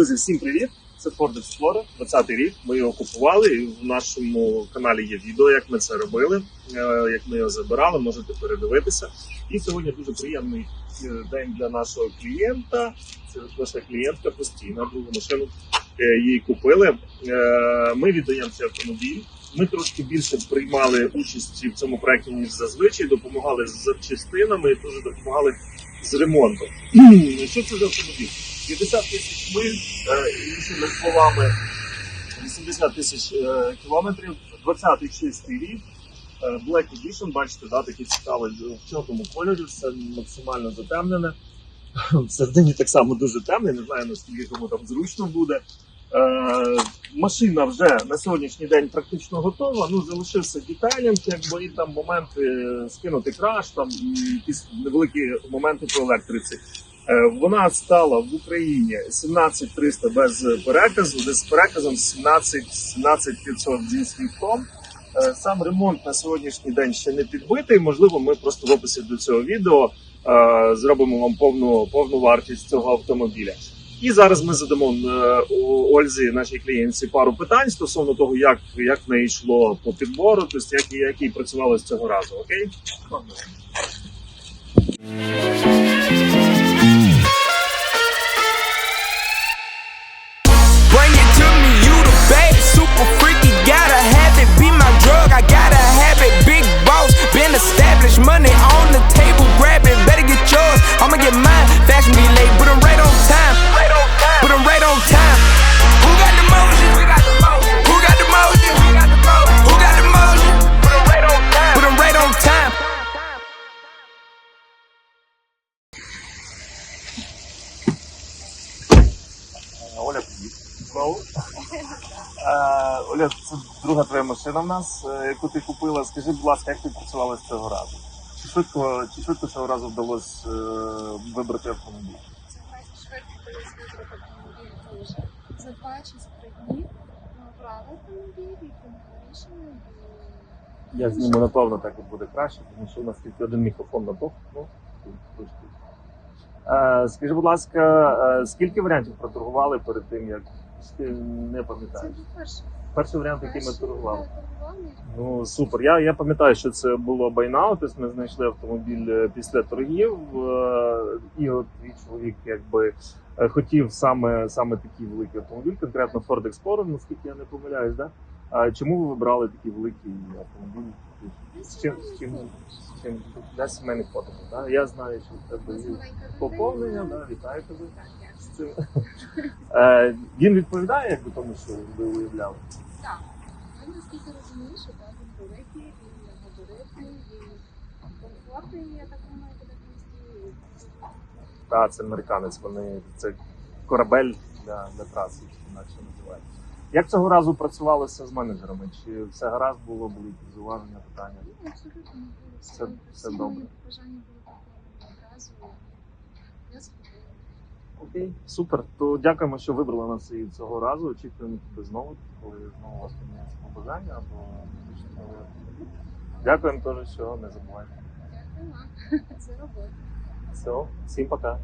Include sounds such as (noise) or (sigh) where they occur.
Друзі, всім привіт! Це Ford Explorer, 20 рік. Ми його купували. І в нашому каналі є відео, як ми це робили, е, як ми його забирали. Можете передивитися. І сьогодні дуже приємний е, день для нашого клієнта. Це наша клієнтка постійна, другу машину е, їй купили. Ми віддаємо цей автомобіль. Ми трошки більше приймали участі в цьому проєкті, ніж зазвичай, допомагали з запчастинами дуже допомагали з ремонтом. (clears throat) Що це за автомобіль? 50 тисяч миль, е, іншими словами, 80 тисяч е, кілометрів, 20-й чистий рік. е, Black Edition, бачите, да, такий цікавий в чорному кольорі, все максимально затемнене. (laughs) Всередині так само дуже темний, не знаю наскільки кому там зручно буде. Е, машина вже на сьогоднішній день практично готова. Ну залишився детайлінг, якби і там моменти скинути краш, там і якісь невеликі моменти по електриці. Е, Вона стала в Україні 17300 без переказу, де з переказом 17 17500 зі світлом. Е, Сам ремонт на сьогоднішній день ще не підбитий. Можливо, ми просто в описі до цього відео е, зробимо вам повну повну вартість цього автомобіля. І зараз ми задамо Ользі, нашій клієнтці, пару питань стосовно того, як, як в неї йшло по підбору, тобто як, як їй працювало з цього разу. Окей? Знову. Е, Оля, це друга твоя машина в нас, е, яку ти купила. Скажи, будь ласка, як ти працювала з цього разу? Чи швидко, чи швидко цього разу вдалося е, вибрати автомобіль? Це швидко колись вибрати автомобіль дуже. За два чи за три дні обрали автомобіль і прийняли рішення. Я зніму, напевно, так і буде краще, тому що у нас тільки один мікрофон на бок. Ну, скажи, будь ласка, скільки варіантів проторгували перед тим, як чи пам'ятаю. не Це перший. Перший варіант, який ми торгували. Ну супер. Я, я пам'ятаю, що це було байнау, тобто ми знайшли автомобіль е, після торгів. е, І от твій чоловік якби е, хотів саме, саме такий великий автомобіль, конкретно Ford Explorer, наскільки я не помиляюсь, да? А чому ви вибрали такий великий автомобіль? З чим, з чим, з чим для сімейних фото? Да? Я знаю, що в тебе є поповнення, да? вітаю тебе з цим. Е, Він відповідає якби тому, що ви уявляли. Так. Я наскільки розумію, що так, він великий, і габаритний, і комфортний, я так думаю, буде місті. Та, це американець, вони це корабель для, для траси, інакше називають. Як цього разу працювалося з менеджерами? Чи все гаразд було, були якісь зауваження, питання? Абсолютно не було Все- все, всі добре. мої бажання були виконані одразу. Я задоволена. Окей, супер. То дякуємо, що вибрали нас і цього разу. Очікуємо тебе знову, коли знову у вас поміняється побажання або музичні новини. Дякуємо теж, що не забувайте. Дякую (laughs) вам за роботу. Все, всім пока.